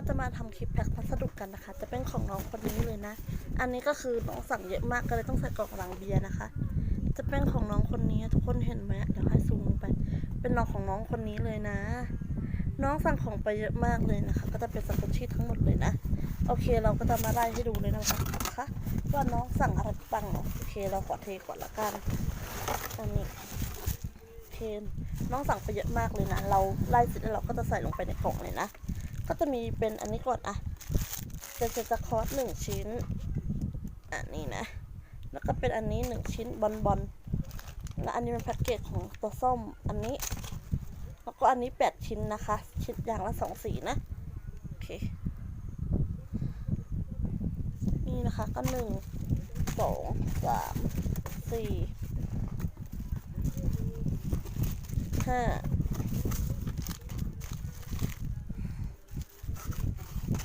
ก็จะมาทำคลิปแพ็คพัสดุกันนะคะ จะเป็นของน้องคนนี้เลยนะ อันนี้ก็คือน้องสั่งเยอะมากก็เลยต้องใส่กล่องลังเบียร์นะคะ จะเป็นของน้องคนนี้ทุกคนเห็นไหมเดี๋ยวให้ซูมลงไป เป็นน้องของน้องคนนี้เลยนะ น้องสั่งของไปเยอะมากเลยนะคะ ก็จะเป็นสกุชชี่ทั้งหมดเลยนะ โอเคเราก็จะมาไล่ให้ดูเลยนะคะนะคะว่าน้องสั่งอะไรบ้างเนาะโอเคเราขอเทก่อนละกันอันนี้เคน้องสั่งไปเยอะมากเลยนะ เราไล่เสร็จแล้วเราก็จะใส่ลงไปในกล่องเลยนะ ก็จะมีเป็นอันนี้ก่อนอะเป็นเซตคอร์สหนึ่งชิ้น อันนี้นะ แล้วก็เป็นอันนี้หนึ่งชิ้นบอลบอลและอันนี้เป็นแพ็กเกจของตัวส้มอันนี้ แล้วก็อันนี้แปดชิ้นนะคะ ชิ้นอย่างละสองสีนะ โอเค นี่นะคะก็หนึ่งสองสามสี่ห้า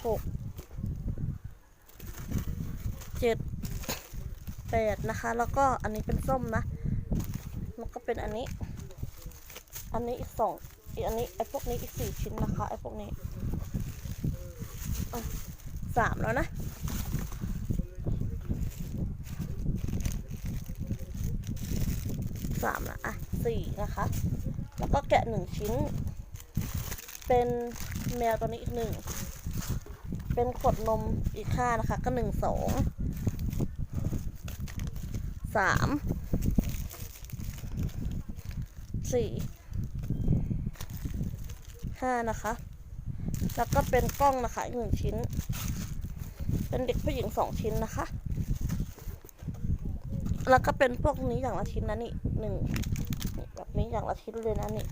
หกเจ็ดแปดนะคะ แล้วก็อันนี้เป็นส้มนะ แล้วก็เป็นอันนี้ อันนี้อีกสองอีกอันนี้ไอ้พวกนี้อีกสี่ชิ้นนะคะไอ้พวกนี้สามแล้วนะสามละอะสี่นะคะ แล้วก็แกะหนึ่งชิ้น เป็นแมวตัวนี้อีกหนึ่ง เป็นขวดนมอีกห้านะคะ ก็หนึ่งสองสามสี่ห้านะคะ แล้วก็เป็นกล้องนะคะอีกหนึ่งชิ้น เป็นเด็กผู้หญิงสองชิ้นนะคะ แล้วก็เป็นพวกนี้อย่างละชิ้นนะนี่หนึ่งแบบนี้อย่างละชิ้นเลยนะนี่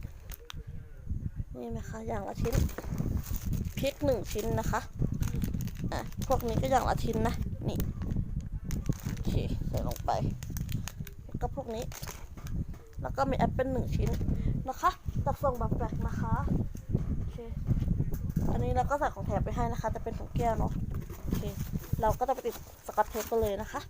นี่นะคะอย่างละชิ้นพริกหนึ่งชิ้นนะคะ อะพวกนี้ก็อย่างละชิ้นนะ นี่โอเคใส่ลงไป แล้วก็พวกนี้ แล้วก็มีแอปเปิลหนึ่งชิ้นนะคะจัดส่งแบบแปลกนะคะโอเคอันนี้เราก็ใส่ของแถมไปให้นะคะ จะเป็นถุงแก้วเนาะโอเค เราก็จะไปติดสกอตเทปกันเลยนะคะ